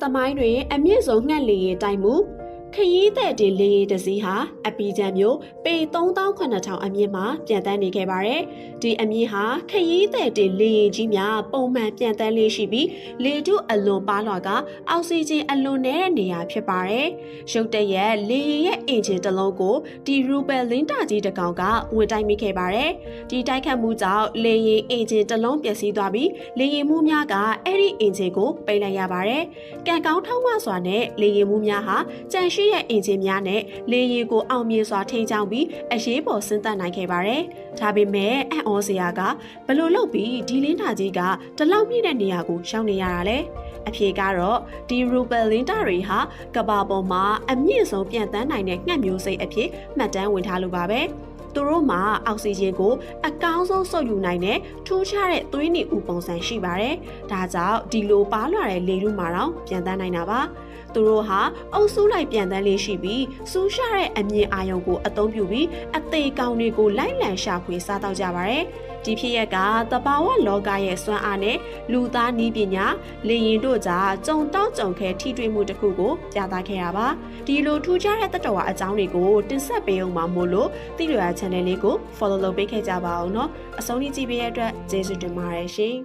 ။တမိုင်းတွင် အမြင့်ဆုံးငှက်လေရင်တိုင်မှု ခရီးတဲ့တင်လေရင်တစ်စီးဟာအပီချံမျိုးပေ3800အမြင့်မှာပြန်တန်းနေခဲ့ပါတယ်။ဒီအမြင့်ဟာခရီးတဲ့တင်လေရင်ကြီးများပုံမှန်ပြန်တန်းလေးရှိပြီးလေထုအလွန်ပါလွှာကအောက်ဆီဂျင်အလွန်နည်းတဲ့နေရာဖြစ်ပါတယ်။ရုတ်တရက်လေရင်ရဲ့အင်ဂျင်တစ်လုံးကိုဒီရူဘယ်လင်းတာကြီးတစ်ကောင်ကဝင်တိုက်မိခဲ့ပါတယ်။ဒီတိုက်ခတ်မှုကြောင့်လေရင်အင်ဂျင်တစ်လုံးပျက်စီးသွားပြီးလေရင်မှုများကအဲ့ဒီအင်ဂျင်ကိုပိတ်လိုက်ရပါတယ်။ကံကောင်းထောက်မစွာနဲ့လေရင်မှုများဟာကြန့်ရှိရဲ့အင်ဂျင်များနဲ့လေရင်ကိုအောင်မြင်စွာထိန်းချောင်းပြီးအရေးပေါ်ဆင်းသက်နိုင်ခဲ့ပါတယ်။ဒါပေမဲ့အံ့ဩစရာကဘလို့လုပ်ပြီးဒီလင်းတာကြီးကတလောက်မြင့်တဲ့နေရာကိုရှောင်နေရတာလဲ။အဖြေကတော့ဒီရူဘယ်လင်းတာတွေဟာကဘာပေါ်မှာအမြင့်ဆုံးပြန်တန်းနိုင်တဲ့ငှက်မျိုးစိတ်အဖြစ်မှတ်တမ်းဝင်ထားလို့ပါပဲ။ သူတို့မှာအောက်ဆီဂျင်ကို အကောင်းဆုံးစုပ်ယူနိုင်တဲ့ထူးခြားတဲ့သွေးနေဥပုံစံရှိပါတယ်။ဒါကြောင့်ဒီလိုပါလွှာတဲ့လေလူမှာတော့ပြန်တန်းနိုင်တာပါ။သူတို့ဟာအုပ်စုလိုက်ပြန်တန်းလေးရှိပြီးစူးရှတဲ့အမြင်အာရုံကိုအသုံးပြုပြီးအသေးကောင်တွေကိုလိုက်လံရှာဖွေစားတော့ကြပါတယ်။ဒီဖြစ်ရက်ကတဘာဝလောကရဲ့စွမ်းအားနဲ့လူသားနည်းပညာလေရင်တို့ကြားကြုံတောက်ကြုံခဲထိတွေ့မှုတစ်ခုကိုပြသခဲ့တာပါဒီလိုထူးခြားတဲ့တတ္တဝါအကြောင်းတွေကိုတင်ဆက်ပေးအောင်ပါမို့လို့တိရရ channel လေးကို follow လုပ်ပေးခဲ့ကြပါအောင်เนาะအဆုံးထိကြည့်ပေးရတဲ့အတွက်ကျေးဇူးတင်ပါတယ်ရှင်